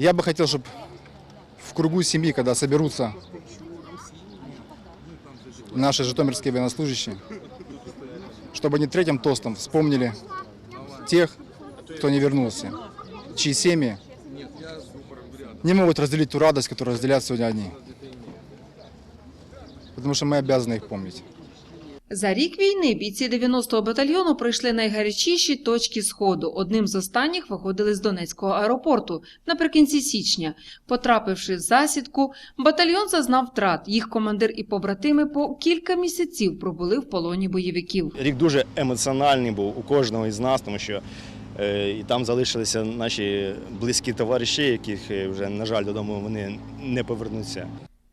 Я бы хотел, чтобы в кругу семьи, когда соберутся наши житомирские военнослужащие, чтобы они третьим тостом вспомнили тех, кто не вернулся, чьи семьи не могут разделить ту радость, которую разделяют сегодня они. Потому что мы обязаны их помнить. За рік війни бійці 90-го батальйону пройшли найгарячіші точки сходу. Одним з останніх виходили з Донецького аеропорту наприкінці січня. Потрапивши в засідку, батальйон зазнав втрат. Їх командир і побратими по кілька місяців пробули в полоні бойовиків. Рік дуже емоціональний був у кожного із нас, тому що е, і там залишилися наші близькі товариші, яких е, вже, на жаль, додому вони не повернуться.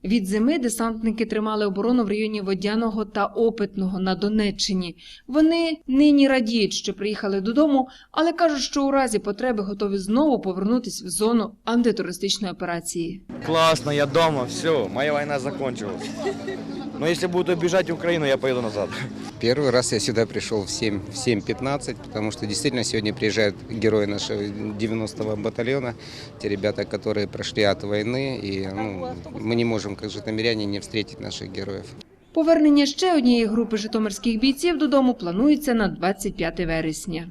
Від зими десантники тримали оборону в районі Водяного та Опитного на Донеччині. Вони нині радіють, що приїхали додому, але кажуть, що у разі потреби готові знову повернутись в зону антитерористичної операції. Классно, я дома, все, моя война закончилась. Но если будут обижать Украину, я поеду назад. Первый раз я сюда пришел в 7, в 7.15, потому что действительно сегодня приезжают герои нашего 90-го батальона, те ребята, которые прошли от войны, и ну, мы не можем, как житомиряне, не встретить наших героїв. Повернення ще однієї групи житомирських бійців додому планується на 25 вересня.